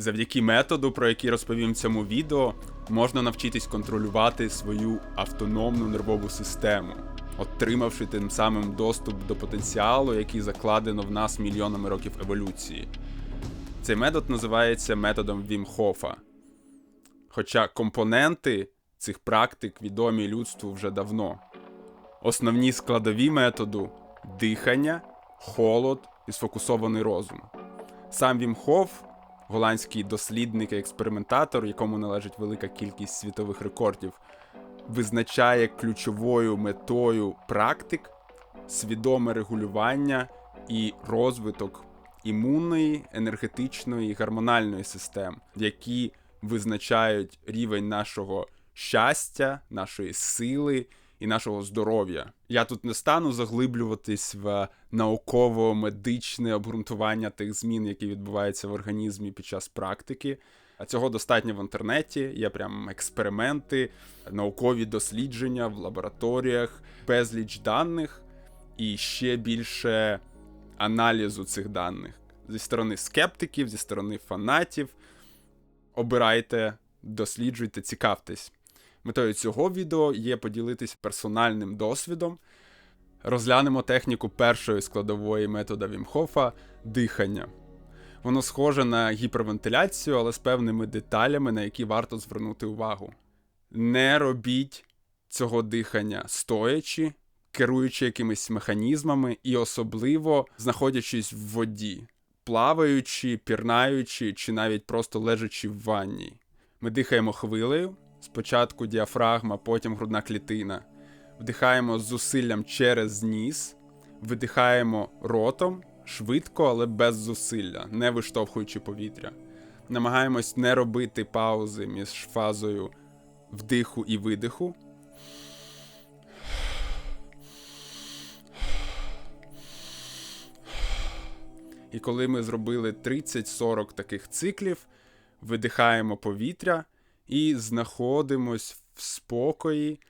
Завдяки методу, про який розповім в цьому відео, можна навчитись контролювати свою автономну нервову систему, отримавши тим самим доступ до потенціалу, який закладено в нас мільйонами років еволюції. Цей метод називається методом Вімхофа. Хоча компоненти цих практик відомі людству вже давно. Основні складові методу дихання, холод і сфокусований розум. Сам Вім Хоф, голландський дослідник і експериментатор, якому належить велика кількість світових рекордів, визначає ключовою метою практик свідоме регулювання і розвиток імунної, енергетичної і гормональної систем, які визначають рівень нашого щастя, нашої сили і нашого здоров'я. Я тут не стану заглиблюватись в науково-медичне обґрунтування тих змін, які відбуваються в організмі під час практики. А цього достатньо в інтернеті. Є прям експерименти, наукові дослідження в лабораторіях, безліч даних і ще більше аналізу цих даних зі сторони скептиків, зі сторони фанатів. Обирайте, досліджуйте, цікавтесь. Метою цього відео є поділитись персональним досвідом. Розглянемо техніку першої складової метода Вімхофа дихання. Воно схоже на гіпервентиляцію, але з певними деталями, на які варто звернути увагу. Не робіть цього дихання стоячи, керуючи якимись механізмами і особливо знаходячись в воді, плаваючи, пірнаючи чи навіть просто лежачи в ванні. Ми дихаємо хвилею, спочатку діафрагма, потім грудна клітина. Вдихаємо з зусиллям через ніс, видихаємо ротом швидко, але без зусилля, не виштовхуючи повітря. Намагаємось не робити паузи між фазою вдиху і видиху. І коли ми зробили 30-40 таких циклів, видихаємо повітря і знаходимось в спокої,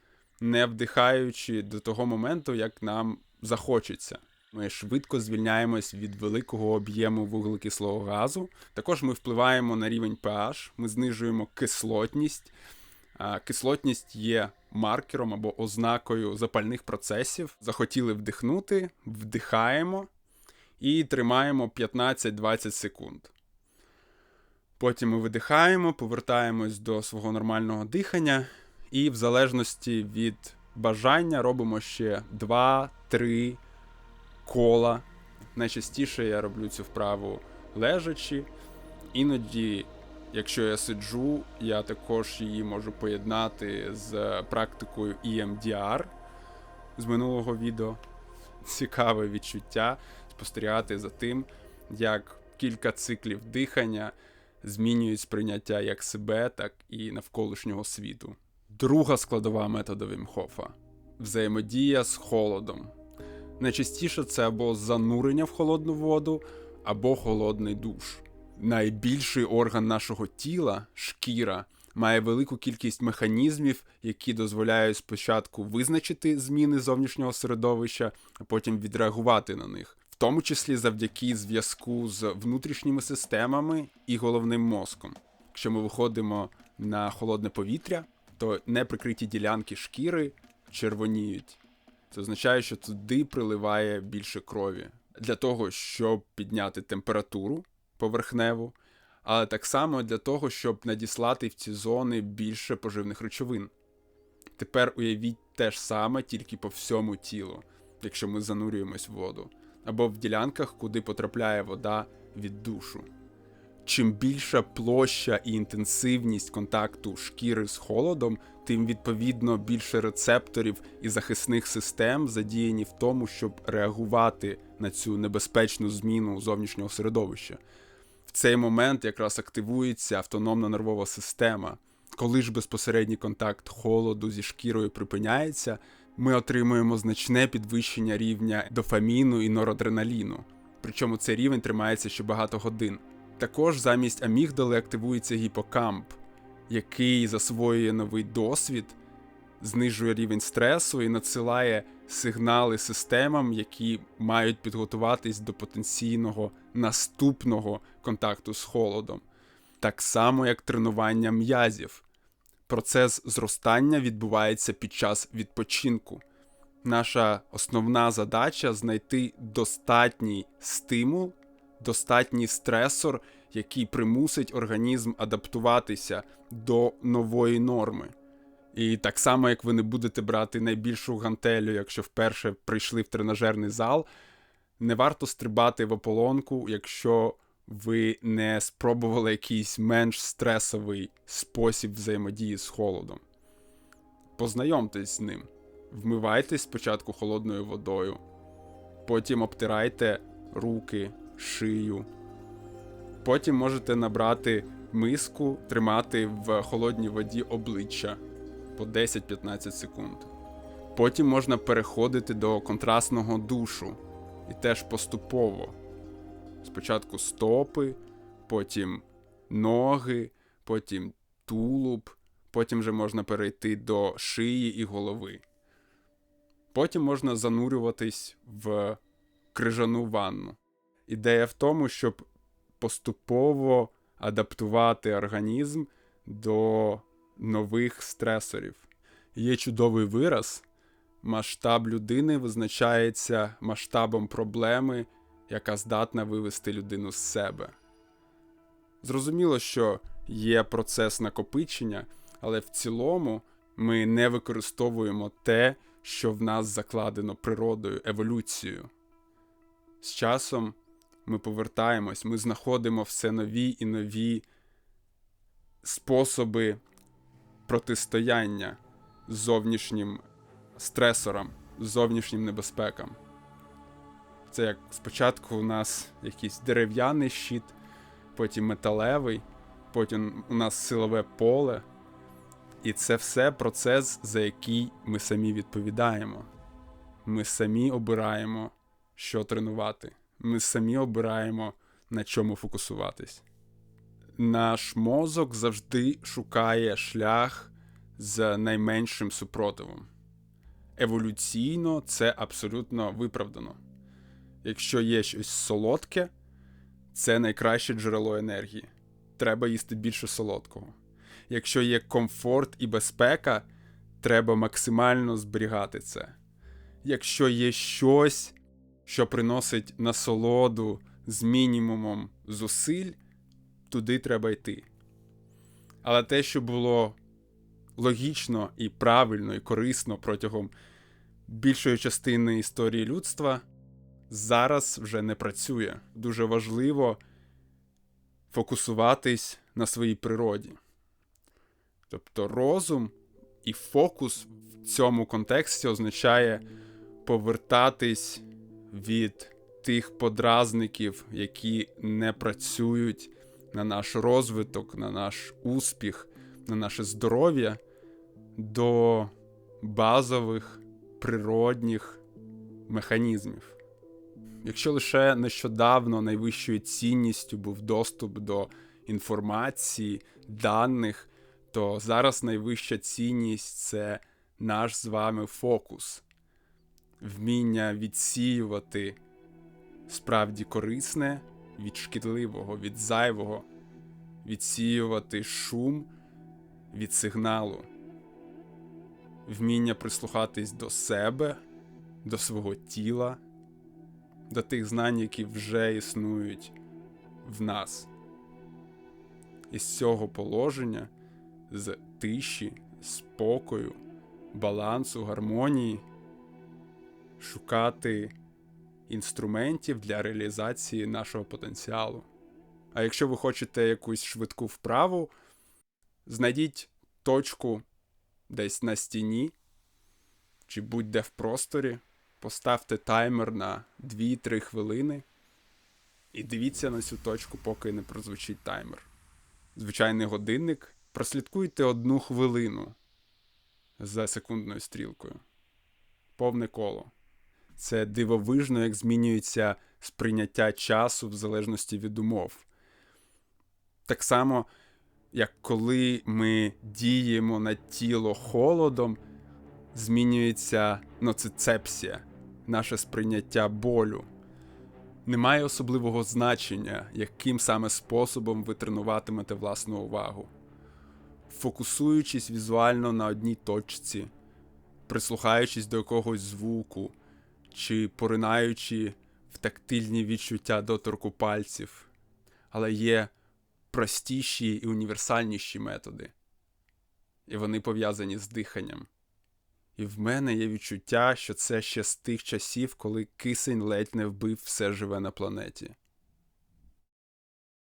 не вдихаючи до того моменту, як нам захочеться. Ми швидко звільняємось від великого об'єму вуглекислого газу. Також ми впливаємо на рівень pH, ми знижуємо кислотність. Кислотність є маркером або ознакою запальних процесів. Захотіли вдихнути, вдихаємо і тримаємо 15-20 секунд. Потім ми видихаємо, повертаємось до свого нормального дихання, і в залежності від бажання робимо ще 2-3 кола. Найчастіше я роблю цю вправу лежачи. Іноді, якщо я сиджу, я також її можу поєднати з практикою EMDR з минулого відео. Цікаве відчуття спостерігати за тим, як кілька циклів дихання змінюють сприйняття як себе, так і навколишнього світу. Друга складова метода Вімхофа взаємодія з холодом. Найчастіше це або занурення в холодну воду, або холодний душ. Найбільший орган нашого тіла, шкіра, має велику кількість механізмів, які дозволяють спочатку визначити зміни зовнішнього середовища, а потім відреагувати на них тому числі завдяки зв'язку з внутрішніми системами і головним мозком. Якщо ми виходимо на холодне повітря, то неприкриті ділянки шкіри червоніють. Це означає, що туди приливає більше крові для того, щоб підняти температуру поверхневу, але так само для того, щоб надіслати в ці зони більше поживних речовин. Тепер уявіть те ж саме, тільки по всьому тілу, якщо ми занурюємось в воду або в ділянках, куди потрапляє вода від душу. Чим більша площа і інтенсивність контакту шкіри з холодом, тим відповідно більше рецепторів і захисних систем задіяні в тому, щоб реагувати на цю небезпечну зміну зовнішнього середовища. В цей момент якраз активується автономна нервова система. Коли ж безпосередній контакт холоду зі шкірою припиняється, ми отримуємо значне підвищення рівня дофаміну і норадреналіну. Причому цей рівень тримається ще багато годин. Також замість амігдали активується гіпокамп, який засвоює новий досвід, знижує рівень стресу і надсилає сигнали системам, які мають підготуватись до потенційного наступного контакту з холодом. так само як тренування м'язів. Процес зростання відбувається під час відпочинку. Наша основна задача знайти достатній стимул, достатній стресор, який примусить організм адаптуватися до нової норми. І так само, як ви не будете брати найбільшу гантелю, якщо вперше прийшли в тренажерний зал, не варто стрибати в ополонку, якщо ви не спробували якийсь менш стресовий спосіб взаємодії з холодом. Познайомтесь з ним. Вмивайтесь спочатку холодною водою, потім обтирайте руки, шию. Потім можете набрати миску, тримати в холодній воді обличчя по 10-15 секунд. Потім можна переходити до контрастного душу і теж поступово. Спочатку стопи, потім ноги, потім тулуб, потім вже можна перейти до шиї і голови. Потім можна занурюватись в крижану ванну. Ідея в тому, щоб поступово адаптувати організм до нових стресорів. Є чудовий вираз. Масштаб людини визначається масштабом проблеми, яка здатна вивести людину з себе. Зрозуміло, що є процес накопичення, але в цілому ми не використовуємо те, що в нас закладено природою, еволюцією. З часом ми повертаємось, ми знаходимо все нові і нові способи протистояння зовнішнім стресорам, зовнішнім небезпекам. Це як спочатку у нас якийсь дерев'яний щит, потім металевий, потім у нас силове поле. І це все процес, за який ми самі відповідаємо. Ми самі обираємо, що тренувати. Ми самі обираємо, на чому фокусуватись. Наш мозок завжди шукає шлях з найменшим супротивом. Еволюційно це абсолютно виправдано. Якщо є щось солодке, це найкраще джерело енергії. Треба їсти більше солодкого. Якщо є комфорт і безпека, треба максимально зберігати це. Якщо є щось, що приносить насолоду з мінімумом зусиль, туди треба йти. Але те, що було логічно і правильно і корисно протягом більшої частини історії людства, зараз вже не працює. Дуже важливо фокусуватись на своїй природі. Тобто розум і фокус в цьому контексті означає повертатись від тих подразників, які не працюють на наш розвиток, на наш успіх, на наше здоров'я до базових природних механізмів. Якщо лише нещодавно найвищою цінністю був доступ до інформації, даних, то зараз найвища цінність це наш з вами фокус, вміння відсіювати справді корисне від шкідливого, від зайвого, відсіювати шум від сигналу, вміння прислухатись до себе, до свого тіла, до тих знань, які вже існують в нас. Із цього положення, з тиші, спокою, балансу, гармонії, шукати інструментів для реалізації нашого потенціалу. А якщо ви хочете якусь швидку вправу, знайдіть точку десь на стіні чи будь-де в просторі, поставте таймер на 2-3 хвилини і дивіться на цю точку, поки не прозвучить таймер. Звичайний годинник. Прослідкуйте одну хвилину за секундною стрілкою. Повне коло. Це дивовижно, як змінюється сприйняття часу в залежності від умов. Так само, як коли ми діємо на тіло холодом, змінюється ноцицепсія, наше сприйняття болю. Немає особливого значення, яким саме способом ви тренуватимете власну увагу. Фокусуючись візуально на одній точці, прислухаючись до якогось звуку, чи поринаючи в тактильні відчуття доторку пальців, але є простіші і універсальніші методи, і вони пов'язані з диханням. І в мене є відчуття, що це ще з тих часів, коли кисень ледь не вбив все живе на планеті.